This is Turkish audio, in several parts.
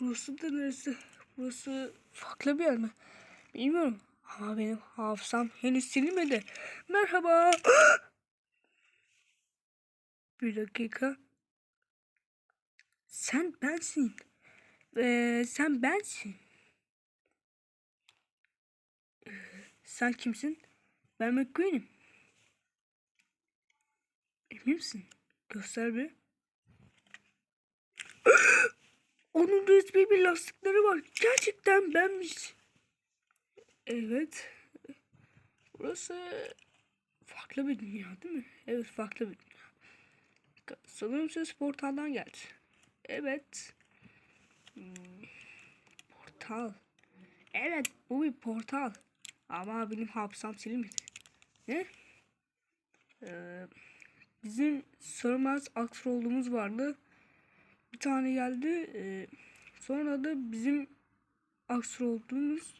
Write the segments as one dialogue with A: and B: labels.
A: Burası da neresi? Burası farklı bir yer mi? Bilmiyorum. Ama benim hafızam henüz silinmedi. Merhaba. bir dakika. Sen bensin. Ee, sen bensin. Sen kimsin? Ben McQueen'im. Emin misin? Göster bir. Onun resmi bir lastikleri var. Gerçekten benmiş. Evet. Burası farklı bir dünya değil mi? Evet farklı bir dünya. Sanırım ses portaldan geldi. Evet. Portal. Evet bu bir portal. Ama benim hafızam silinmedi. Ne? Ee, bizim Sörmez Aksroğlu'muz vardı. Bir tane geldi. ee, sonra da bizim Aksroğlu'muz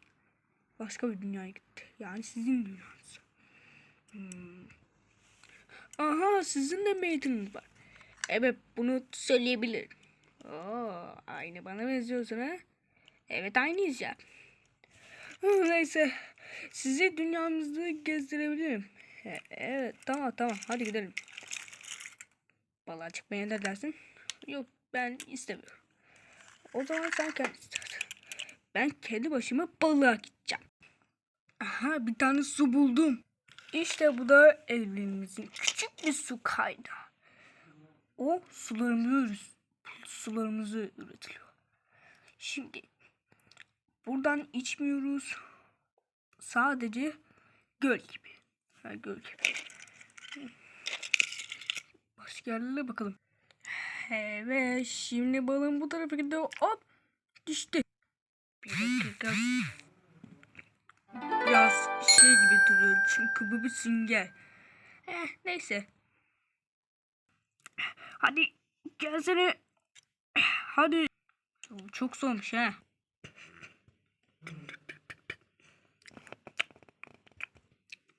A: başka bir dünyaya gitti. Yani sizin dünyanız. Hmm. Aha sizin de meydanınız var. Evet bunu söyleyebilirim. Oo, aynı bana benziyorsun ha? Evet aynıyız ya. Hı, Neyse. Sizi dünyamızda gezdirebilirim. Evet tamam tamam hadi gidelim. Balığa çıkmaya ne dersin? Yok ben istemiyorum. O zaman sen kendin istersin. Ben kendi başıma balığa gideceğim. Aha bir tane su buldum. İşte bu da evimizin küçük bir su kaynağı. O sularımızı, sularımızı üretiliyor. Şimdi buradan içmiyoruz. Sadece göl gibi. Ha, göl gibi. Başka yerlere bakalım. Evet şimdi balığın bu tarafa gidiyor. Hop düştü. Bir dakika. Biraz şey gibi duruyor çünkü bu bir sünger. Eh, neyse. Hadi gelsene. Hadi. Çok soğumuş ha.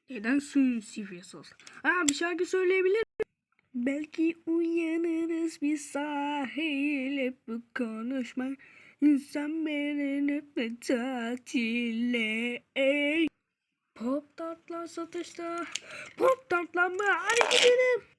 A: Neden suyun sifriyası olsun? Aa bir şarkı söyleyebilir? Belki uyanırız bir sahile bu konuşma. İnsan beni nefret tatile. Pop tartlar satışta. Pop tartlar mı? Hadi gidelim.